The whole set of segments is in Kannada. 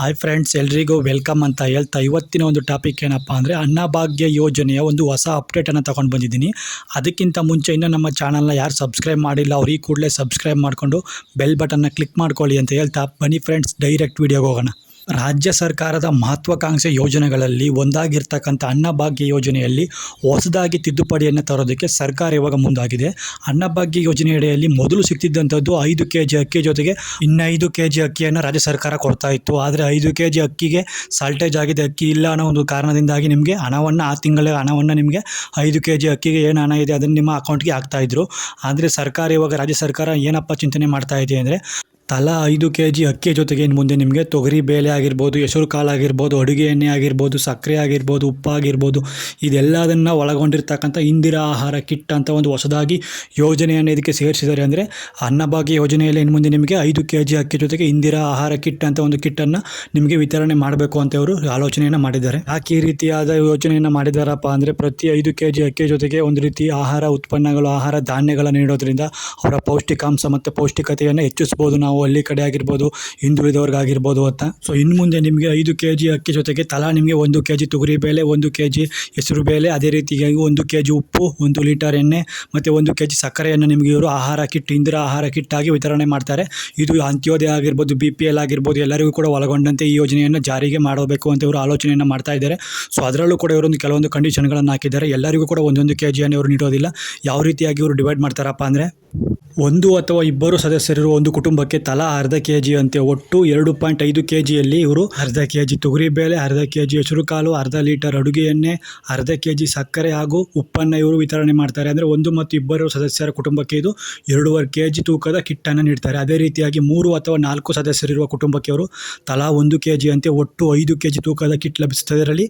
ಹಾಯ್ ಫ್ರೆಂಡ್ಸ್ ಎಲ್ರಿಗೂ ವೆಲ್ಕಮ್ ಅಂತ ಹೇಳ್ತಾ ಇವತ್ತಿನ ಒಂದು ಟಾಪಿಕ್ ಏನಪ್ಪ ಅಂದರೆ ಅನ್ನಭಾಗ್ಯ ಯೋಜನೆಯ ಒಂದು ಹೊಸ ಅಪ್ಡೇಟನ್ನು ತೊಗೊಂಡು ಬಂದಿದ್ದೀನಿ. ಅದಕ್ಕಿಂತ ಮುಂಚೆ ಇನ್ನೂ ನಮ್ಮ ಚಾನಲ್ನ ಯಾರು ಸಬ್ಸ್ಕ್ರೈಬ್ ಮಾಡಿಲ್ಲ ಅವ್ರಿಗೆ ಕೂಡಲೇ ಸಬ್ಸ್ಕ್ರೈಬ್ ಮಾಡಿಕೊಂಡು ಬೆಲ್ ಬಟನ್ನ ಕ್ಲಿಕ್ ಮಾಡ್ಕೊಳ್ಳಿ ಅಂತ ಹೇಳ್ತಾ ಬನ್ನಿ ಫ್ರೆಂಡ್ಸ್ ಡೈರೆಕ್ಟ್ ವೀಡಿಯೋಗೆ ಹೋಗೋಣ. ರಾಜ್ಯ ಸರ್ಕಾರದ ಮಹತ್ವಾಕಾಂಕ್ಷೆ ಯೋಜನೆಗಳಲ್ಲಿ ಒಂದಾಗಿರ್ತಕ್ಕಂಥ ಅನ್ನಭಾಗ್ಯ ಯೋಜನೆಯಲ್ಲಿ ಹೊಸದಾಗಿ ತಿದ್ದುಪಡಿಯನ್ನು ತರೋದಕ್ಕೆ ಸರ್ಕಾರ ಇವಾಗ ಮುಂದಾಗಿದೆ. ಅನ್ನಭಾಗ್ಯ ಯೋಜನೆಯಡಿಯಲ್ಲಿ ಮೊದಲು ಸಿಗ್ತಿದ್ದಂಥದ್ದು ಐದು ಕೆ ಜಿ ಅಕ್ಕಿ ಜೊತೆಗೆ ಇನ್ನೈದು ಕೆ ಜಿ ಅಕ್ಕಿಯನ್ನು ರಾಜ್ಯ ಸರ್ಕಾರ ಕೊಡ್ತಾ ಇತ್ತು. ಆದರೆ ಐದು ಕೆ ಜಿ ಅಕ್ಕಿಗೆ ಸಾಲ್ಟೇಜ್ ಆಗಿದೆ. ಅಕ್ಕಿ ಇಲ್ಲ ಅನ್ನೋ ಒಂದು ಕಾರಣದಿಂದಾಗಿ ನಿಮಗೆ ಹಣವನ್ನು ಆ ತಿಂಗಳ ಹಣವನ್ನು ನಿಮಗೆ ಐದು ಕೆ ಜಿ ಅಕ್ಕಿಗೆ ಏನು ಹಣ ಇದೆ ಅದನ್ನು ನಿಮ್ಮ ಅಕೌಂಟ್ಗೆ ಹಾಕ್ತಾಯಿದ್ರು ಆದರೆ ಸರ್ಕಾರ ಇವಾಗ ರಾಜ್ಯ ಸರ್ಕಾರ ಏನಪ್ಪ ಚಿಂತನೆ ಮಾಡ್ತಾ ಇದೆ ಅಂದರೆ ತಲಾ ಐದು ಕೆ ಜಿ ಅಕ್ಕಿ ಜೊತೆಗೆ ಇನ್ನು ಮುಂದೆ ನಿಮಗೆ ತೊಗರಿ ಬೇಳೆ ಆಗಿರ್ಬೋದು, ಹೆಸರು ಕಾಳು ಆಗಿರ್ಬೋದು, ಅಡುಗೆ ಎಣ್ಣೆ ಆಗಿರ್ಬೋದು, ಸಕ್ಕರೆ ಆಗಿರ್ಬೋದು ಉಪ್ಪಾಗಿರ್ಬೋದು ಇದೆಲ್ಲದನ್ನು ಒಳಗೊಂಡಿರ್ತಕ್ಕಂಥ ಇಂದಿರಾ ಆಹಾರ ಕಿಟ್ ಅಂತ ಒಂದು ಹೊಸದಾಗಿ ಯೋಜನೆಯನ್ನು ಇದಕ್ಕೆ ಸೇರಿಸಿದ್ದಾರೆ. ಅಂದರೆ ಅನ್ನಭಾಗ್ಯ ಯೋಜನೆಯಲ್ಲಿ ಇನ್ನು ಮುಂದೆ ನಿಮಗೆ ಐದು ಕೆ ಜಿ ಅಕ್ಕಿ ಜೊತೆಗೆ ಇಂದಿರಾ ಆಹಾರ ಕಿಟ್ ಅಂತ ಒಂದು ಕಿಟ್ಟನ್ನು ನಿಮಗೆ ವಿತರಣೆ ಮಾಡಬೇಕು ಅಂತ ಅವರು ಆಲೋಚನೆಯನ್ನು ಮಾಡಿದ್ದಾರೆ. ಯಾಕೆ ಈ ರೀತಿಯಾದ ಯೋಜನೆಯನ್ನು ಮಾಡಿದಾರಪ್ಪ ಅಂದರೆ ಪ್ರತಿ ಐದು ಕೆ ಜಿ ಅಕ್ಕಿ ಜೊತೆಗೆ ಒಂದು ರೀತಿ ಆಹಾರ ಉತ್ಪನ್ನಗಳು, ಆಹಾರ ಧಾನ್ಯಗಳನ್ನು ನೀಡೋದ್ರಿಂದ ಅವರ ಪೌಷ್ಟಿಕಾಂಶ ಮತ್ತು ಪೌಷ್ಟಿಕತೆಯನ್ನು ಹೆಚ್ಚಿಸ್ಬೋದು ನಾವು. ಹಳ್ಳಿ ಕಡೆ ಆಗಿರ್ಬೋದು ಹಿಂದುಳಿದವ್ರಿಗಾಗಿರ್ಬೋದು ಅಂತ. ಸೊ ಇನ್ನು ಮುಂದೆ ನಿಮಗೆ ಐದು ಕೆ ಜಿ ಅಕ್ಕಿ ಜೊತೆಗೆ ತಲಾ ನಿಮಗೆ ಒಂದು ಕೆ ಜಿ ತೊಗರಿ ಬೇಳೆ, ಒಂದು ಕೆ ಜಿ ಹೆಸರು ಬೇಳೆ, ಅದೇ ರೀತಿಯಾಗಿ ಒಂದು ಕೆ ಜಿ ಉಪ್ಪು, ಒಂದು ಲೀಟರ್ ಎಣ್ಣೆ ಮತ್ತು ಒಂದು ಕೆ ಜಿ ಸಕ್ಕರೆಯನ್ನು ನಿಮಗೆ ಇವರು ಆಹಾರ ಕಿಟ್, ಇಂದಿರ ಆಹಾರ ಕಿಟ್ ಆಗಿ ವಿತರಣೆ ಮಾಡ್ತಾರೆ. ಇದು ಅಂತ್ಯೋದಯ ಆಗಿರ್ಬೋದು ಬಿ ಪಿ ಎಲ್ ಆಗಿರ್ಬೋದು, ಎಲ್ಲರಿಗೂ ಕೂಡ ಒಳಗೊಂಡಂತೆ ಈ ಯೋಜನೆಯನ್ನು ಜಾರಿಗೆ ಮಾಡಬೇಕು ಅಂತ ಇವರು ಆಲೋಚನೆಯನ್ನು ಮಾಡ್ತಾ ಇದ್ದಾರೆ. ಸೊ ಅದರಲ್ಲೂ ಕೂಡ ಇವರೊಂದು ಕೆಲವೊಂದು ಕಂಡೀಷನ್ಗಳನ್ನು ಹಾಕಿದ್ದಾರೆ. ಎಲ್ಲರಿಗೂ ಕೂಡ ಒಂದೊಂದು ಕೆ ಜಿಯನ್ನು ಇವರು ನೀಡೋದಿಲ್ಲ. ಯಾವ ರೀತಿಯಾಗಿ ಇವರು ಡಿವೈಡ್ ಮಾಡ್ತಾರಪ್ಪ ಅಂದರೆ ಒಂದು ಅಥವಾ ಇಬ್ಬರು ಸದಸ್ಯರಿರುವ ಒಂದು ಕುಟುಂಬಕ್ಕೆ ತಲಾ ಅರ್ಧ ಕೆ ಜಿ ಅಂತೆ ಒಟ್ಟು ಎರಡು ಪಾಯಿಂಟ್ ಐದು ಕೆ ಜಿಯಲ್ಲಿ ಇವರು ಅರ್ಧ ಕೆ ಜಿ ತೊಗರಿಬೇಳೆ ಅರ್ಧ ಕೆ ಜಿ ಹೆಸರುಕಾಳು ಅರ್ಧ ಲೀಟರ್ ಅಡುಗೆ ಎಣ್ಣೆ, ಅರ್ಧ ಕೆ ಜಿ ಸಕ್ಕರೆ ಹಾಗೂ ಉಪ್ಪನ್ನು ಇವರು ವಿತರಣೆ ಮಾಡ್ತಾರೆ. ಅಂದರೆ ಒಂದು ಮತ್ತು ಇಬ್ಬರು ಸದಸ್ಯರ ಕುಟುಂಬಕ್ಕೆ ಇದು ಎರಡೂವರೆ ಕೆ ಜಿ ತೂಕದ ಕಿಟ್ಟನ್ನು ನೀಡ್ತಾರೆ. ಅದೇ ರೀತಿಯಾಗಿ ಮೂರು ಅಥವಾ ನಾಲ್ಕು ಸದಸ್ಯರಿರುವ ಕುಟುಂಬಕ್ಕೆ ಅವರು ತಲಾ ಒಂದು ಕೆ ಜಿ ಅಂತೆ ಒಟ್ಟು ಐದು ಕೆ ಜಿ ತೂಕದ ಕಿಟ್ ಲಭಿಸುತ್ತದೆ. ಇದರಲ್ಲಿ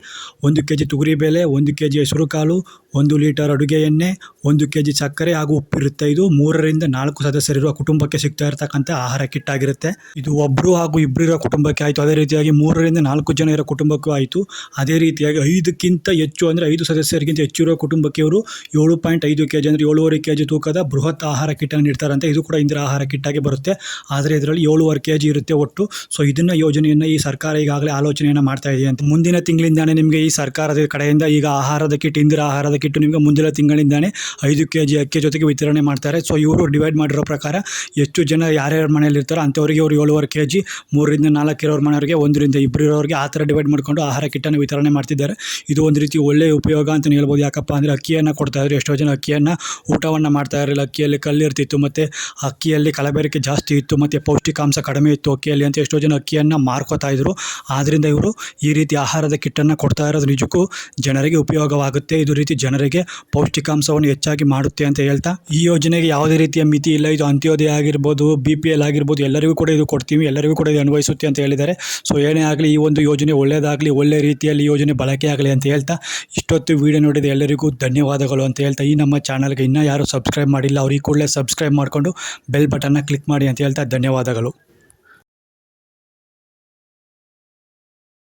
ಒಂದು ಕೆ ಜಿ ತೊಗರಿಬೇಳೆ ಒಂದು ಕೆ ಜಿ ಹೆಸರುಕಾಳು ಒಂದು ಲೀಟರ್ ಅಡುಗೆ ಎಣ್ಣೆ, ಒಂದು ಕೆ ಜಿ ಸಕ್ಕರೆ ಹಾಗೂ ಉಪ್ಪಿರುತ್ತೆ. ಇದು ಮೂರರಿಂದ ನಾಲ್ಕು ಸದಸ್ಯರಿರುವ ಕುಟುಂಬಕ್ಕೆ ಸಿಗ್ತಾ ಇರತಕ್ಕಂಥ ಆಹಾರ ಕಿಟ್ ಆಗಿರುತ್ತೆ. ಇದು ಒಬ್ಬರು ಹಾಗೂ ಇಬ್ಬರು ಇರೋ ಕುಟುಂಬಕ್ಕೆ ಆಯಿತು. ಅದೇ ರೀತಿಯಾಗಿ ಮೂರರಿಂದ ನಾಲ್ಕು ಜನ ಇರೋ ಕುಟುಂಬಕ್ಕೂ ಆಯಿತು. ಅದೇ ರೀತಿಯಾಗಿ ಐದಕ್ಕಿಂತ ಹೆಚ್ಚು ಅಂದರೆ ಐದು ಸದಸ್ಯರಿಗಿಂತ ಹೆಚ್ಚು ಇರೋ ಕುಟುಂಬಕ್ಕೆ ಇವರು ಏಳು ಪಾಯಿಂಟ್ ಐದು ಕೆ ಜಿ ಅಂದರೆ ಏಳುವರೆ ಕೆ ಜಿ ತೂಕದ ಬೃಹತ್ ಆಹಾರ ಕಿಟ್ಟನ್ನು ನೀಡ್ತಾರಂತೆ. ಇದು ಕೂಡ ಇಂದಿರಾ ಆಹಾರ ಕಿಟ್ಟಾಗಿ ಬರುತ್ತೆ. ಆದರೆ ಇದರಲ್ಲಿ ಏಳುವರೆ ಕೆ ಜಿ ಇರುತ್ತೆ ಒಟ್ಟು. ಸೊ ಇದನ್ನು ಯೋಜನೆಯನ್ನು ಈ ಸರ್ಕಾರ ಈಗಾಗಲೇ ಆಲೋಚನೆಯನ್ನು ಮಾಡ್ತಾ ಇದೆ ಅಂತ ಮುಂದಿನ ತಿಂಗಳಿಂದಾನೇ ನಿಮಗೆ ಈ ಸರ್ಕಾರದ ಕಡೆಯಿಂದ ಈಗ ಆಹಾರದ ಕಿಟ್, ಇಂದಿರಾ ಆಹಾರದ ಕಿಟ್ಟು ನಿಮಗೆ ಮುಂದಿನ ತಿಂಗಳಿಂದಾನೆ ಐದು ಕೆ ಜಿ ಅಕ್ಕಿ ಜೊತೆಗೆ ವಿತರಣೆ ಮಾಡ್ತಾರೆ. ಸೊ ಇವರು ಡಿವೈಡ್ ಮಾಡಿರೋ ಪ್ರಕಾರ ಎಷ್ಟು ಜನ ಯಾರ್ಯಾರ ಮನೆಯಲ್ಲಿ ಇರ್ತಾರೋ ಅಂಥವರಿಗೆ ಇವರು ಏಳುವರೆ ಕೆ ಜಿ ಮೂರರಿಂದ ನಾಲ್ಕು ಇರೋರ ಮನೆಯವರಿಗೆ, ಒಂದರಿಂದ ಇಬ್ಬರು ಇರೋರಿಗೆ ಆ ಥರ ಡಿವೈಡ್ ಮಾಡಿಕೊಂಡು ಆಹಾರ ಕಿಟ್ಟನ್ನು ವಿತರಣೆ ಮಾಡ್ತಿದ್ದಾರೆ. ಇದು ಒಂದು ರೀತಿ ಒಳ್ಳೆಯ ಉಪಯೋಗ ಅಂತಲೇ ಹೇಳ್ಬೋದು. ಯಾಕಪ್ಪ ಅಂದರೆ ಅಕ್ಕಿಯನ್ನು ಕೊಡ್ತಾ ಇದ್ರು, ಎಷ್ಟೋ ಜನ ಅಕ್ಕಿಯನ್ನು ಊಟವನ್ನು ಮಾಡ್ತಾ ಇರಲಿಲ್ಲ. ಅಕ್ಕಿಯಲ್ಲಿ ಕಲ್ಲಿರ್ತಿತ್ತು ಮತ್ತು ಅಕ್ಕಿಯಲ್ಲಿ ಕಲಬೆರಕೆ ಜಾಸ್ತಿ ಇತ್ತು ಮತ್ತು ಪೌಷ್ಟಿಕಾಂಶ ಕಡಿಮೆ ಇತ್ತು ಅಕ್ಕಿಯಲ್ಲಿ ಅಂತ ಎಷ್ಟೋ ಜನ ಅಕ್ಕಿಯನ್ನು ಮಾರ್ಕೋತಾ ಇದ್ರು. ಆದ್ದರಿಂದ ಇವರು ಈ ರೀತಿ ಆಹಾರದ ಕಿಟ್ಟನ್ನು ಕೊಡ್ತಾ ಇರೋದು ನಿಜಕ್ಕೂ ಜನರಿಗೆ ಉಪಯೋಗವಾಗುತ್ತೆ. ಇದು ರೀತಿ ಜನರಿಗೆ ಪೌಷ್ಟಿಕಾಂಶವನ್ನು ಹೆಚ್ಚಾಗಿ ಮಾಡುತ್ತೆ ಅಂತ ಹೇಳ್ತಾ, ಈ ಯೋಜನೆಗೆ ಯಾವುದೇ ರೀತಿಯ ಮಿತಿ ಇಲ್ಲ. ಇದು ಅಂತ್ಯೋದಯ ಆಗಿರ್ಬೋದು ಬಿ ಪಿ ಎಲ್ ಆಗಿರ್ಬೋದು, ಎಲ್ಲರಿಗೂ ಕೂಡ ಇದು ಕೊಡ್ತೀವಿ, ಎಲ್ಲರಿಗೂ ಕೂಡ ಇದು ಅನ್ವಯಿಸುತ್ತೆ ಅಂತ ಹೇಳಿದ್ದಾರೆ. ಸೊ ಏನೇ ಆಗಲಿ, ಈ ಒಂದು ಯೋಜನೆ ಒಳ್ಳೆಯದಾಗಲಿ ಒಳ್ಳೆ ರೀತಿಯಲ್ಲಿ ಯೋಜನೆ ಬಳಕೆ ಆಗಲಿ ಅಂತ ಹೇಳ್ತಾ, ಇಷ್ಟೊತ್ತು ವೀಡಿಯೋ ನೋಡಿದ ಎಲ್ಲರಿಗೂ ಧನ್ಯವಾದಗಳು ಅಂತ ಹೇಳ್ತಾ, ಈ ನಮ್ಮ ಚಾನಲ್ಗೆ ಇನ್ನೂ ಯಾರು ಸಬ್ಸ್ಕ್ರೈಬ್ ಮಾಡಿಲ್ಲ ಅವ್ರಿಗೆ ಕೂಡಲೇ ಸಬ್ಸ್ಕ್ರೈಬ್ ಮಾಡಿಕೊಂಡು ಬೆಲ್ ಬಟನ್ನ ಕ್ಲಿಕ್ ಮಾಡಿ ಅಂತ ಹೇಳ್ತಾ, ಧನ್ಯವಾದಗಳು.